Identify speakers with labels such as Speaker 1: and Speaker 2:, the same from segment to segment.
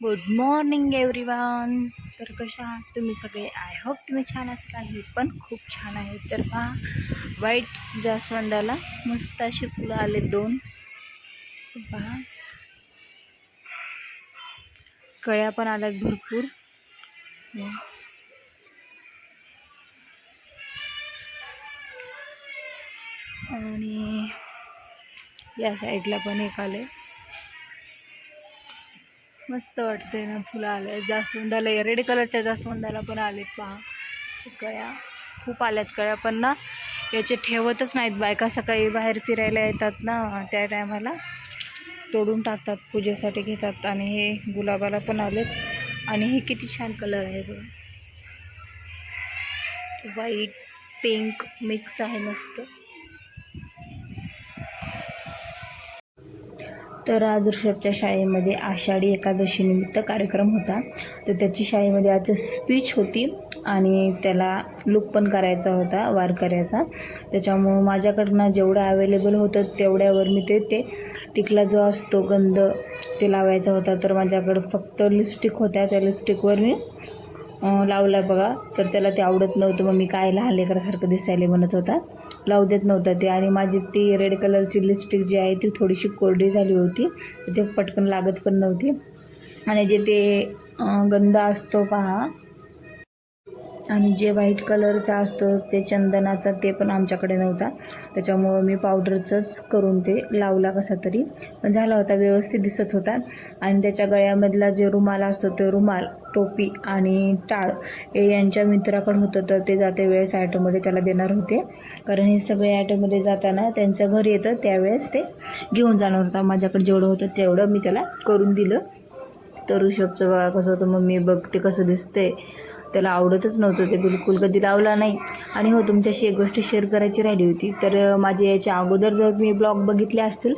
Speaker 1: Good morning everyone तर कशा आहात तुम्ही सगळे? आय होप तुम्ही छान असाल हे पण खूप छान आहे. तर पहा वाईट जास्वंदाला मस्त अशी फुलं आले दोन. पहा कळ्या पण आल्यात भरपूर. आणि या साईडला पण एक आले मस्त वाटते ना फुलं आले. जास्वंदाला रेड कलरच्या जास्वंदाला पण आलेत पहा. कळ्या खूप आल्यात कळ्या पण ना याचे ठेवतच नाहीत बायका. सकाळी बाहेर फिरायला येतात ना त्या टायमाला तोडून टाकतात पूजेसाठी घेतात. आणि हे गुलाबाला पण आलेत. आणि हे किती छान कलर आहे बघ. व्हाईट पिंक मिक्स आहे मस्त. तर आज ऋषभच्या शाळेमध्ये आषाढी एकादशीनिमित्त कार्यक्रम होता. तर त्याची शाळेमध्ये आज स्पीच होती आणि त्याला लुक पण करायचा होता वारकऱ्याचा त्याच्यामुळं माझ्याकडनं जेवढं अवेलेबल होतं तेवढ्यावर मी ते ते टिकला जो असतो गंध ते लावायचा होता. तर माझ्याकडं फक्त लिपस्टिक होत्या. त्या लिपस्टिकवर मी लावला बघा. तर त्याला ते आवडत नव्हतं. मग मी काय लहान लेकरासारखं दिसायला म्हणत होता. लावू देत नव्हता ते. आणि माझी ती रेड कलरची लिपस्टिक जी आहे ती थोडीशी कोरडी झाली होती. ते पटकन लागत पण नव्हती. आणि जे ते गंध असतो पहा आणि जे व्हाईट कलरचा असतो ते चंदनाचा ते पण आमच्याकडे नव्हता. त्याच्यामुळं मी पावडरचंच करून ते लावला कसा तरी. पण झाला होता व्यवस्थित दिसत होता. आणि त्याच्या गळ्यामधला जे रुमाल असतो ते रुमाल टोपी आणि टाळ हे यांच्या मित्राकडं होतं तर ते जाते वेळेस ॲटोमध्ये त्याला देणार होते. कारण हे सगळे ॲटोमध्ये जाताना त्यांचं घर येतं त्यावेळेस ते घेऊन जाणार होता. माझ्याकडे जेवढं होतं तेवढं मी त्याला करून दिलं. तर ऋषभचं बघा कसं होतं मग मी बघते कसं दिसतंय. त्याला आवडतच नव्हतं ते बिलकुल कधी लावला नाही. आणि हो तुमच्याशी एक गोष्ट शेअर करायची राहिली होती. तर माझे याच्या अगोदर जर मी ब्लॉग बघितले असतील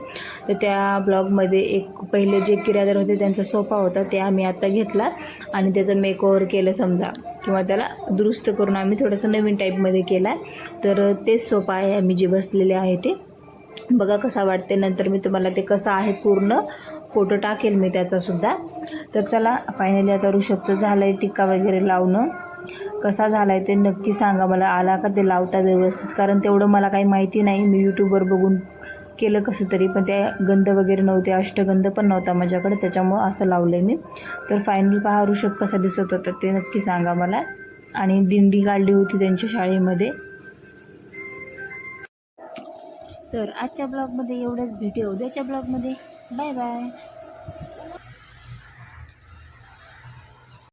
Speaker 1: तर त्या ब्लॉगमध्ये एक पहिले जे किरायदार होते त्यांचा सोफा होता ते आम्ही आत्ता घेतला. आणि त्याचं मेकओव्हर केलं समजा किंवा त्याला दुरुस्त करून आम्ही थोडंसं नवीन टाईपमध्ये केला. तर तेच सोफा आहे आम्ही जे बसलेले आहे ते. बघा कसा वाटते नंतर मी तुम्हाला ते कसं आहे पूर्ण फोटो टाकेल मी त्याचासुद्धा तर चला फायनली आता ऋषभचं झालं आहे टिक्का वगैरे लावणं. कसा झाला आहे ते नक्की सांगा मला. आला का ते लावता व्यवस्थित? कारण तेवढं मला काही माहिती नाही. मी यूट्यूबवर बघून केलं कसं तरी पण त्या गंध वगैरे नव्हते. अष्टगंध पण नव्हता माझ्याकडे त्याच्यामुळं असं लावलं आहे मी. तर फायनल पहा ऋषभ कसा दिसत होता ते नक्की सांगा मला. आणि दिंडी काढली होती त्यांच्या शाळेमध्ये. तर आजच्या ब्लॉगमध्ये एवढंच. भेटू उद्याच्या ब्लॉगमध्ये 拜拜。